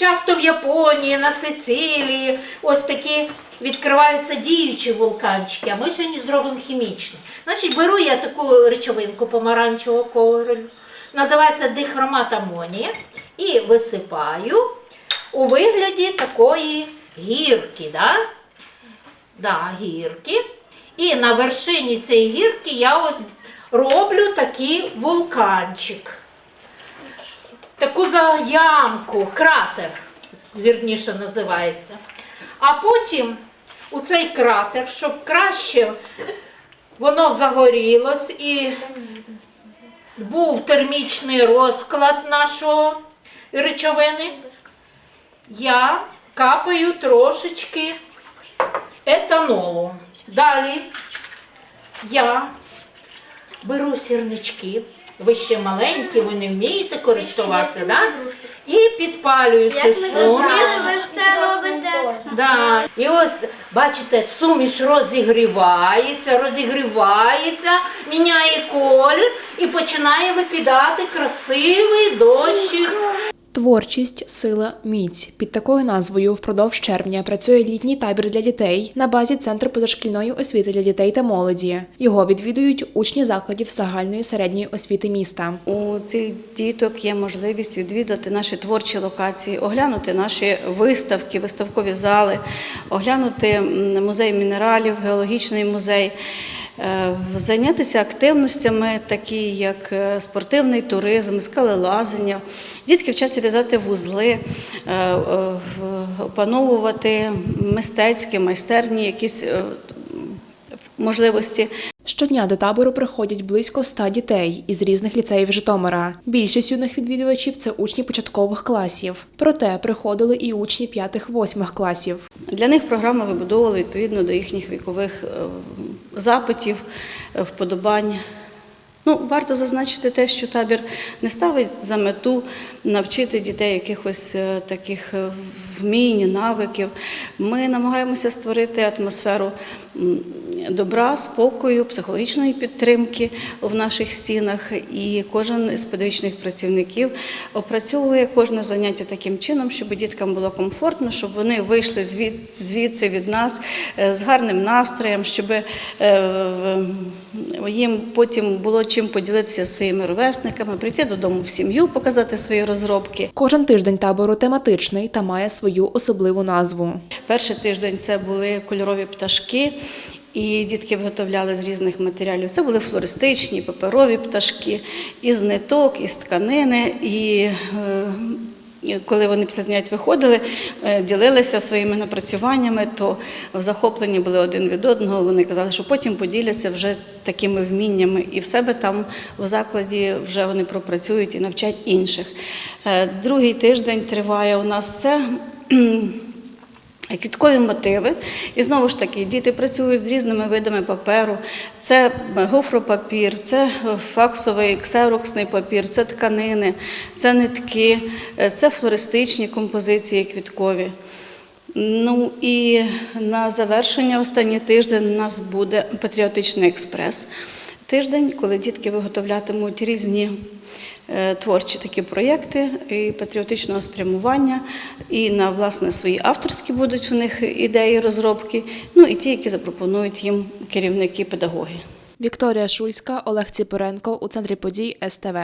Часто в Японії, на Сицилії ось такі відкриваються діючі вулканчики, а ми сьогодні зробимо хімічний. Значить, беру я таку речовинку помаранчевого кольору, називається дихромат амонія, і висипаю у вигляді такої гірки. Да? Да, гірки. І на вершині цієї гірки я ось роблю такий вулканчик. Таку заямку, кратер, вірніше називається. А потім у цей кратер, щоб краще воно загорілось і був термічний розклад нашого речовини, я капаю трошечки етанолу. Далі я беру сірнички, ви ще маленькі, ви не вмієте користуватися, да? і підпалюють цю Як ми суміш. ви все робите. Да. І ось, бачите, суміш розігрівається, розігрівається, міняє колір і починає викидати красивий дощик. Творчість, сила, міць під такою назвою впродовж червня працює літній табір для дітей на базі Центру позашкільної освіти для дітей та молоді. Його відвідують учні закладів загальної середньої освіти міста. У цих діток є можливість відвідати наші творчі локації, оглянути наші виставки, виставкові зали, оглянути музей мінералів, геологічний музей. Е, Зайнятися активностями, такі як е, спортивний туризм, скалелазання. Дітки вчаться в'язати вузли, е, опановувати мистецькі, майстерні якісь можливості. Щодня до табору приходять близько ста дітей із різних ліцеїв Житомира. Більшість юних відвідувачів це учні початкових класів. Проте приходили і учні п'ятих-восьмих класів. Для них програми вибудовували відповідно до їхніх вікових запитів, е, вподобань. Ну, варто зазначити те, що табір не ставить за мету навчити дітей якихось е, таких е, вмінь, навиків. Ми намагаємося створити атмосферу добра, спокою, психологічної підтримки в наших стінах. І кожен з педагогічних працівників опрацьовує кожне заняття таким чином, щоб діткам було комфортно, щоб вони вийшли звідси від нас е, з гарним настроєм, щоб е, їм потім було чим поділитися зі своїми ровесниками, прийти додому в сім'ю, показати свої розробки. Кожен тиждень табору тематичний та має свою особливу назву. Перший тиждень це були кольорові пташки. І дітки виготовляли з різних матеріалів. Це були флористичні, паперові пташки, із ниток, із тканини. І е, коли вони після занять виходили, е, ділилися своїми напрацюваннями, то в захопленні були один від одного. Вони казали, що потім поділяться вже такими вміннями, і в себе там у закладі вже вони пропрацюють і навчать інших. Е, Другий тиждень триває у нас це. Квіткові мотиви. І знову ж таки, діти працюють з різними видами паперу. Це гофропапір, це факсовий ксероксний папір, це тканини, це нитки, е, це флористичні композиції квіткові. Ну і на завершення останній тиждень у нас буде патріотичний експрес. Тиждень, коли дітки виготовлятимуть різні творчі такі проєкти і патріотичного спрямування, і на власне свої авторські будуть у них ідеї розробки, ну і ті, які запропонують їм керівники педагоги. Вікторія Шульська, Олег Ціпоренко у центрі подій СТВ.